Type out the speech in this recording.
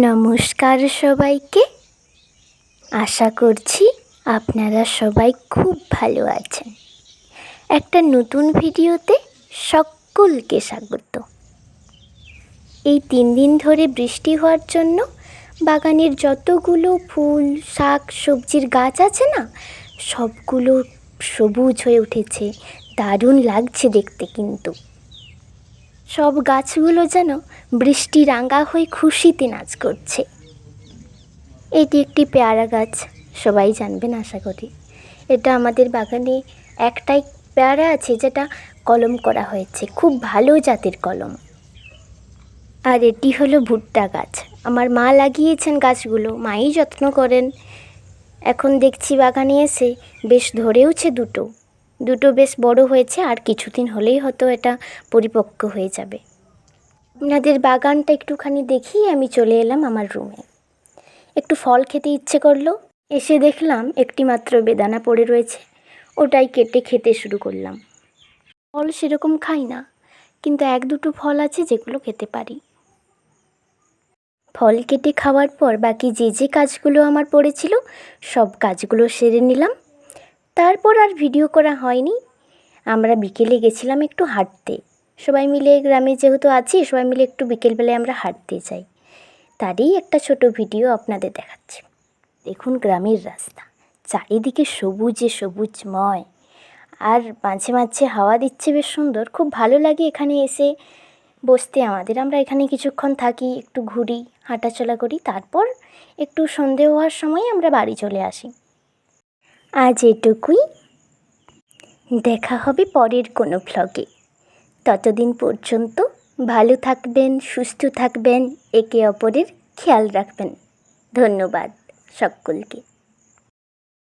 নমস্কার সবাইকে। আশা করছি আপনারা সবাই খুব ভালো আছেন। একটা নতুন ভিডিওতে সকলকে স্বাগত। এই তিন দিন ধরে বৃষ্টি হওয়ার জন্য বাগানের যতগুলো ফুল, শাক, সবজির গাছ আছে না, সবগুলো সবুজ হয়ে উঠেছে। দারুণ লাগছে দেখতে কিন্তু। সব গাছগুলো যেন বৃষ্টি রাঙা হয়ে খুশিতে নাচ করছে। এটি একটি পেয়ারা গাছ, সবাই জানবেন আশা করি। এটা আমাদের বাগানে একটাই পেয়ারা আছে যেটা কলম করা হয়েছে, খুব ভালো জাতের কলম। আর এটি হলো ভুট্টা গাছ। আমার মা লাগিয়েছেন গাছগুলো, মাই যত্ন করেন। এখন দেখছি বাগানে এসে বেশ ধরেওছে দুটো। দুটো বেশ বড় হয়েছে, আর কিছুদিন হলেই হয়তো এটা পরিপক্ক হয়ে যাবে। আপনাদের বাগানটা একটুখানি দেখিয়ে আমি চলে এলাম আমার রুমে। একটু ফল খেতে ইচ্ছে করল, এসে দেখলাম একটি মাত্র বেদানা পড়ে রয়েছে, ওটাই কেটে খেতে শুরু করলাম। ফল সেরকম খাই না, কিন্তু এক দুটো ফল আছে যেগুলো খেতে পারি। ফল কেটে খাওয়ার পর বাকি যে যে কাজগুলো আমার পড়েছিল, সব কাজগুলো সেরে নিলাম। তারপর আর ভিডিও করা হয়নি। আমরা বিকেলে গেছিলাম একটু হাঁটতে। সবাই মিলে গ্রামে যেহেতু আছি, সবাই মিলে একটু বিকেলবেলায় আমরা হাঁটতে যাই। তারই একটা ছোট ভিডিও আপনাদের দেখাচ্ছি। দেখুন গ্রামের রাস্তা। চারিদিকে সবুজে সবুজময়। আর মাঝে মাঝে হাওয়া দিচ্ছে বেশ সুন্দর। খুব ভালো লাগে এখানে এসে বসতে। আমাদের আমরা এখানে কিছুক্ষণ থাকি, একটু ঘুরি, হাঁটাচলা করি। তারপর একটু সন্ধে হওয়ার সময় আমরা বাড়ি চলে আসি। আজ এটুকুই। দেখা হবে পরের কোনো ভ্লগে ততদিন পর্যন্ত ভালো থাকবেন, সুস্থ থাকবেন, একে অপরের খেয়াল রাখবেন। ধন্যবাদ সকলকে।